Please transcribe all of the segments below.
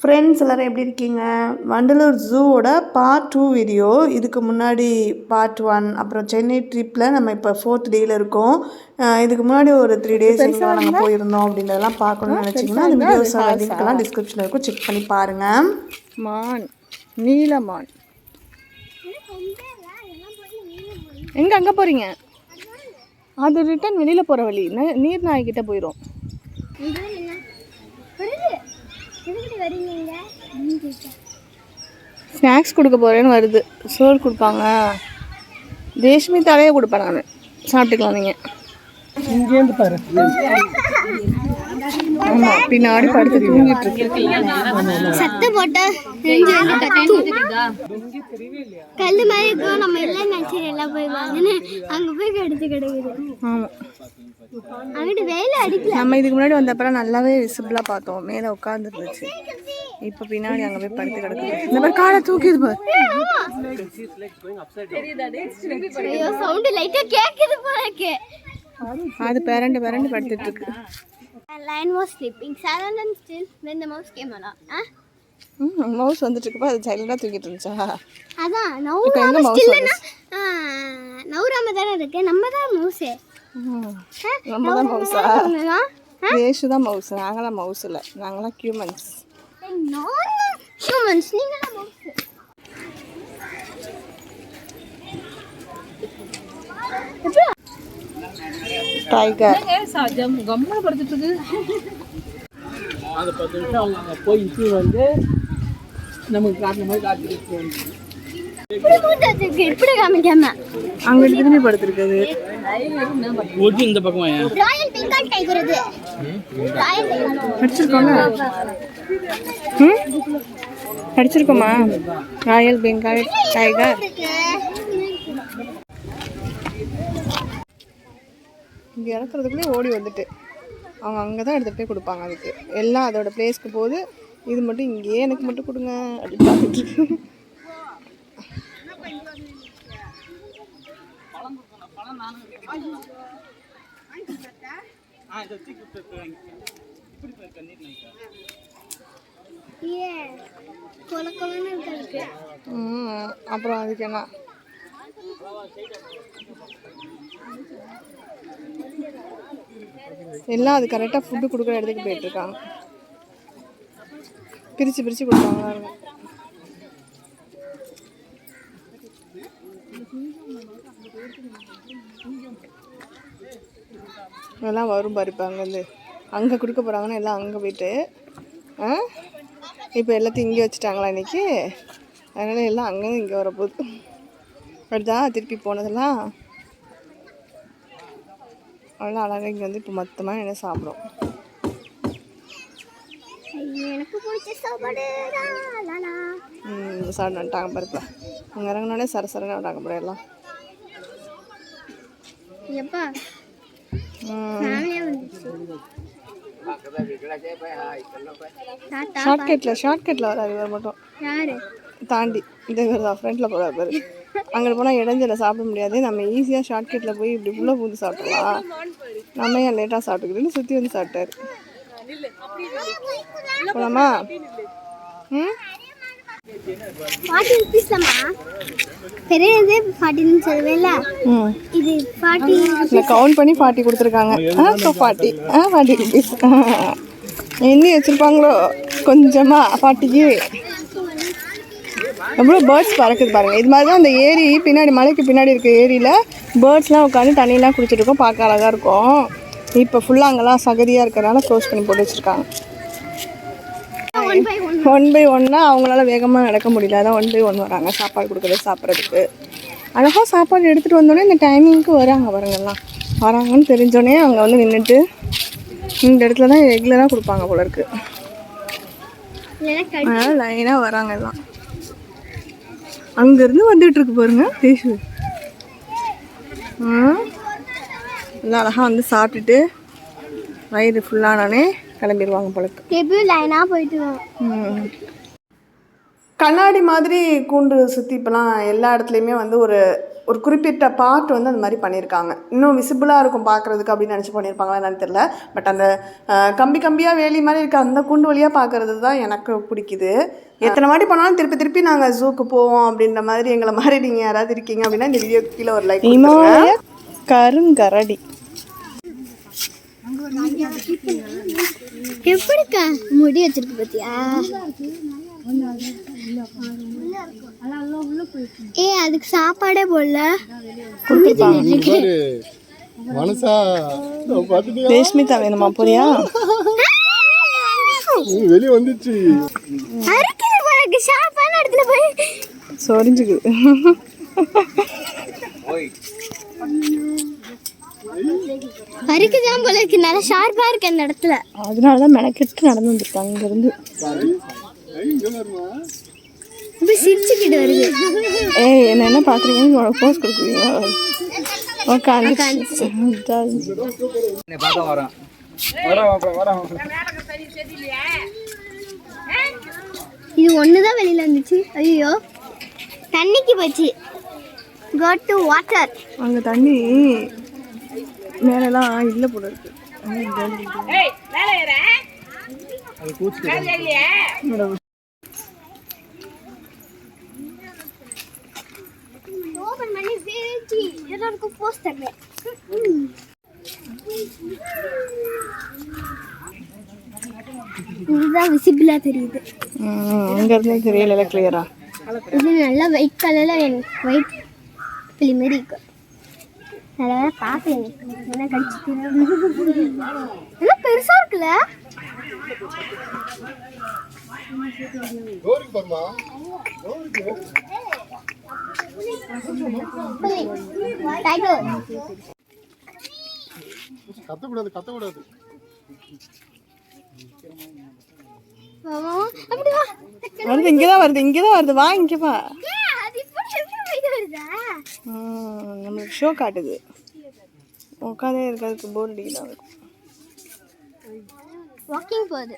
Friends எல்லோரும் எப்படி இருக்கீங்க? வண்டலூர் ஜூவோட பார்ட் டூ வீடியோ இதுக்கு முன்னாடி பார்ட் ஒன் அப்புறம் சென்னை ட்ரிப்பில் நம்ம இப்போ ஃபோர்த் டேயில் இருக்கோம். இதுக்கு முன்னாடி ஒரு த்ரீ டேஸ் நாங்கள் போயிருந்தோம் அப்படின்றதெல்லாம் பார்க்கணும்னு நினச்சிங்கன்னா அந்த வீடியோஸ் லிங்க்லாம் டிஸ்கிரிப்ஷனில் இருக்கும். செக் பண்ணி பாருங்கள் மான். நீலமான். எங்க அங்க போறீங்க? அது ரிட்டர்ன் வெளியில போற வழி. நீர் நாய்கிட்ட போயிடும் ஸ்நாக்ஸ் கொடுக்க போறேன்னு வருது. சோறு கொடுப்பாங்க. ரேஷ்மி தலையை கொடுப்பேன் நான் சாப்பிட்டுக்கலாம் நீங்க. ஆமா பின்னாடி படுத்து தூங்கிட்டு இருக்கு. சத்து போட்டா கல்லு மாதிரி இருக்கும் நம்ம எல்லாம் நினைச்சு எல்லாம் போய் வாங்கினு அங்க போய் கெடுத்து கிடக்குது. ஆமா. அங்கிட்டு வெயில அடிக்கல. நம்ம இதுக்கு முன்னாடி வந்தப்பறம் நல்லாவே விசிபிளா பார்த்தோம். மேலே உட்காந்துருந்துச்சு இப்போ பின்னாடி அங்கே போய் படுத்து கிடக்குது. இந்த மாதிரி காலை தூக்கிது பாரு. சவுண்ட் லைட்டா கேக்குது போலக்கு அது பேரண்டு பேரண்டு படுத்துட்டு இருக்கு. Lion was sleeping. Silent and still when the mouse came along. ஆ? மவுஸ் வந்துட்டு இருக்கப்ப அது சைலண்டாக தூக்கிட்டு இருந்துச்சா. அதான் நவுராம ஸ்டில்னா நவுராம தானே இருக்கு. நம்ம தான் மவுஸு. நம்ம தான் மவுஸா ரேஷு தான் மவுஸ் நாங்களாம் மவுஸ் இல்லை. நாங்களாம் ஹியூமன்ஸ் ஹியூமன்ஸ் நீங்க தான் மவுஸு டைகர் அதை பத்து நிமிஷம் அவங்க அங்கே போய் இட்டு வந்து நமக்கு காட்டுற மாதிரி காட்டிட்டு இப்படி காமிக்காம. அங்கே திரும்பி படுத்துருக்குது இந்த பக்கமா ராயல் பெங்கால் டைகர் இது. ராயல் பெங்கால் அடிச்சிருக்கோங்க ம் அடிச்சிருக்கோமா ராயல் பெங்கால் டைகர் இங்கே இறக்குறதுக்குள்ளே ஓடி வந்துட்டு. அவங்க அங்கே தான் எடுத்துகிட்டு போய் கொடுப்பாங்க அதுக்கு. எல்லாம் அதோட பிளேஸ்க்கு போகுது. இது மட்டும் இங்கேயே எனக்கு மட்டும் கொடுங்க அப்படின்னு பார்த்துட்டு அப்புறம் அதுக்கு என்ன? எல்லாம் அது கரெக்டாக ஃபுட்டு கொடுக்குற இடத்துக்கு போயிட்டுருக்காங்க. பிரித்து பிரித்து கொடுப்பாங்க எல்லாம் வரும் பாரு இப்போ அங்கேருந்து. அங்கே கொடுக்க போகிறாங்கன்னா எல்லாம் அங்கே போயிட்டு ஆ? இப்போ எல்லாத்தையும் இங்கே வச்சுட்டாங்களா இன்றைக்கி அதனால் எல்லாம் அங்கேருந்து இங்கே வரப்போகுது. அடுத்தா திருப்பி போனதெல்லாம். அதெல்லாம் அழகாக இங்கே வந்து இப்போ மொத்தமாக என்ன சாப்பிடும் எனக்கு பிடிச்ச சாப்பாடு ம் பாருப்பா. அங்கே இறங்கினோடனே சர சரன்னு வராங்க பாரு எல்லாம். எப்பா? ஷார்ட்கட்டில் ஷார்ட்கட்டில் வராது இவர் மட்டும். தாண்டி இந்த இவர் தான் ஃப்ரண்ட்டில் போகிறார் பாரு. அங்கே போனால் இடைஞ்சல சாப்பிட முடியாது. நம்ம ஈஸியாக ஷார்ட்கட்டில் போய் இப்படி உள்ளே பூந்து சாப்பிடலாம். நம்ம ஏன் லேட்டாக சாப்பிட்டுக்கிட்டுன்னு சுற்றி வந்து சாப்பிட்டாரு. போலாமா? ம்? ஃபார்ட்டி ருபீஸ் பெரியது சொல்லுவேல இது ஃபார்ட்டி கவுண்ட் பண்ணி ஃபார்ட்டி கொடுத்துருக்காங்க. ஆ ஸோ ஃபார்ட்டி ஆ ஃபார்ட்டி ருபீஸ் எண்ணி வச்சுருப்பாங்களோ கொஞ்சமாக ஃபார்ட்டிக்கு எவ்வளோ பேர்ட்ஸ் பறக்குது பாருங்கள் இது மாதிரி தான் அந்த ஏரி பின்னாடி மலைக்கு பின்னாடி இருக்க ஏரியில் பேர்ட்ஸ்லாம் உட்காந்து தண்ணியெலாம் குடிச்சிட்டு இருக்கோம். பார்க்க அழகாக இருக்கும். இப்போ ஃபுல்லாக அங்கெல்லாம் சகதியாக இருக்கிறனால க்ளோஸ் பண்ணி போட்டு வச்சுருக்காங்க. ஒன் பை ஒன் பை ஒன்னா அவங்களால வேகமாக நடக்க முடியல. அதான் ஒன் பை ஒன் வராங்க. சாப்பாடு கொடுக்குறது சாப்பிட்றதுக்கு. அழகாக சாப்பாடு எடுத்துகிட்டு வந்தோடனே இந்த டைமிங்க்கு வராங்க பாருங்கெல்லாம் வராங்கன்னு தெரிஞ்சோடனே அங்கே வந்து நின்றுட்டு இந்த இடத்துல தான் ரெகுலராக கொடுப்பாங்க போல இருக்குது அதனால் லைனாக வராங்க எல்லாம். அங்கேருந்து வந்துட்டு இருக்கு பாருங்க தேஷு எல்லாம் அழகாக வந்து சாப்பிட்டுட்டு வயிறு ஃபுல்லானோடனே கிளம்பிடுவாங்க லைனாக போயிட்டு ம். கண்ணாடி மாதிரி கூண்டு சுற்றி இப்போலாம் எல்லா இடத்துலையுமே வந்து ஒரு ஒரு குறிப்பிட்ட பார்ட் வந்து அந்த மாதிரி பண்ணியிருக்காங்க. இன்னும் விசிபிளாக இருக்கும் பார்க்குறதுக்கு அப்படின்னு நினச்சி பண்ணியிருப்பாங்களா என்னன்னு தெரியல. பட் அந்த கம்பி கம்பியாக வேலி மாதிரி இருக்க அந்த கூண்டு வழியாக பார்க்குறது தான் எனக்கு பிடிக்குது. எத்தனை வாட்டி போனாலும் திருப்பி திருப்பி நாங்கள் ஜூக்கு போவோம் அப்படின்ற மாதிரி எங்களை மாதிரி நீங்கள் யாராவது இருக்கீங்க அப்படின்னா இந்த வீடியோ கீழே ஒரு லைக் இமாலய கருங்கரடி. எப்படிக்கா முடி வச்சிருக்கு பாத்தியா? ஏ அதுக்கு சாப்பாடே போடல. மனசா ரேஷ்மிதா வேணுமா போறியா? வெளியே வந்துச்சு. அரைக்கிற பிறகு சாப்பாடு இடத்துல போய். சொரிஞ்சுக்குது அரிக்குதான் போல இருக்கு நல்லா ஷார்ப்பா இருக்கு அந்த இடத்துல. அதனால தான் மெனக்கெட்டு நடந்து வந்திருக்காங்க இங்கேருந்து இப்ப சிரிச்சுக்கிட்டு வருது. ஏய் என்ன என்ன பார்க்குறீங்கன்னு உனக்கு போஸ்ட் கொடுக்குறீங்க உட்காந்து இது ஒண்ணுதான் வெளியில வந்துச்சு. ஐயோ தண்ணிக்கு போச்சு. கோ டு வாட்டர் அங்கே தண்ணி மேலெல்லாம் இல்லை போல இருக்கு பண்ணி போஸ்ட் தரேன் இதுதான் விசிபிளா தெரியுது அங்கேருந்தே தெரியல கிளியரா இது நல்லா ஒயிட் கலர்ல ஒயிட் கிளி மாதிரி இருக்கு நல்லா பார்க்கல என்ன கடிச்சு என்ன பெருசா இருக்குல்ல டோருக்கு கத்தக்கூடாது கத்தக்கூடாது. அப்படி வா வருது இங்கே தான் வருது இங்கே தான் வருது. வா இங்கே வா. நம்மளுக்கு ஷோ காட்டுது. உட்காந்தே இருக்கிறதுக்கு போர் அடிக்குதா? வாக்கிங் போகுது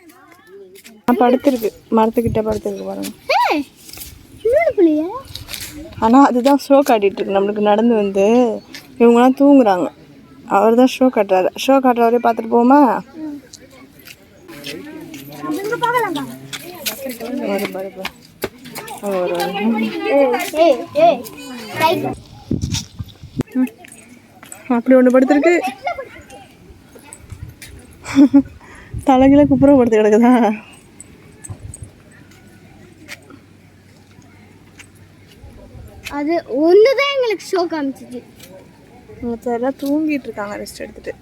நான் படுத்திருக்கு. மரத்துக்கிட்ட படுத்திருக்கு பாருங்க. ஆனால் அதுதான் ஷோ காட்டிகிட்டு இருக்கு. நம்மளுக்கு நடந்து வந்து இவங்களாம் தூங்குறாங்க. அவர் தான் ஷோ காட்டுறாரு. ஷோ காட்டுறவரே பார்த்துட்டு போமா அப்படி ஒன்று படுத்துருக்கு. தலைகளை குப்புறம் படுத்து கிடக்குதா? அது ஒன்று தான் எங்களுக்கு ஷோ காமிச்சிச்சு. மற்ற எல்லாம் தூங்கிட்டு இருக்காங்க ரெஸ்ட் எடுத்துட்டு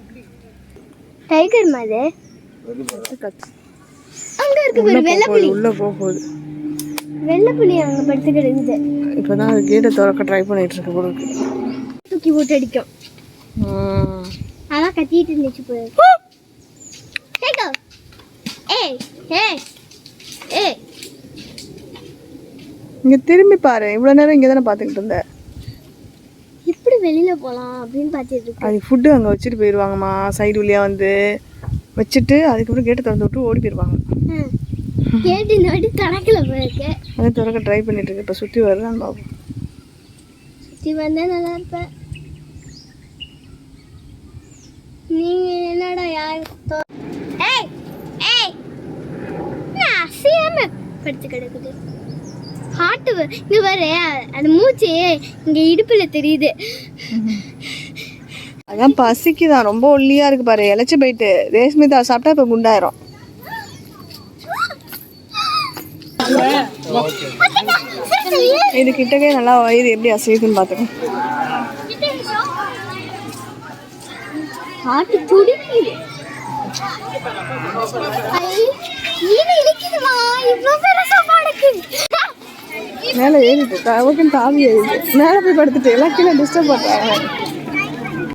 டைகர் மாதிரி அங்க இருக்கு பாரு வெள்ளை புலி உள்ள போக போகுது. வெள்ளை புலி அங்க படுத்து கிடக்குது. இப்போதான் அது கேட்டை திறக்க ட்ரை பண்ணிட்டு இருக்கு. போல தூக்கி போட்டு அடிக்கும். அதான் கத்திட்டு இருந்துச்சு போய் ஏய் ஏய் இங்க திரும்பி பாரு. இவ்வளவு நேரம் இங்க தானே பாத்துக்கிட்டு இருந்த. எப்படி வெளியில போலாம் அப்படின்னு பார்த்துட்டு அது ஃபுட்டு அங்க வச்சுட்டு போயிடுவாங்கம்மா சைடு வழியா வந்து வச்சுட்டு அதுக்கப்புறம் கேட்டை திறந்து விட்டு ஓடி போயிடுவாங்க. கேட்டு இந்த வாட்டி கணக்கில் போயிருக்கு. அதை திறக்க ட்ரை பண்ணிட்டு இருக்கு. இப்போ சுற்றி வருதான்னு பார்ப்போம் சுற்றி வந்தா நல்லா இருப்பேன். நீங்க என்னடா யார்? ஏய் ஏய். என்ன அசையாம படுத்து கிடக்குது. ஹார்ட் இங்க பாரு அது மூச்சு இங்க இடுப்புல தெரியுது. அதான் பசிக்குதான் ரொம்ப ஒல்லியா இருக்கு பாரு இழைச்சி போயிட்டு. ரேஷ்மிதா சாப்பிட்டா இப்போ குண்டாயிரும். இது கிட்டக்கே நல்லா வயிறு எப்படி அசையுதுன்னு பார்த்துக்கோ ஹார்ட் துடிக்குது. ஐ, ஈன இழுக்குதுமா? இவ்வளோ பெருசா படுக்கு. மேலே ஏறிட்டு தவக்குன்னு தாவி ஏறிட்டு மேலே போய் படுத்துட்டு எல்லாம் கீழே டிஸ்டர்ப் பண்ணுறாங்க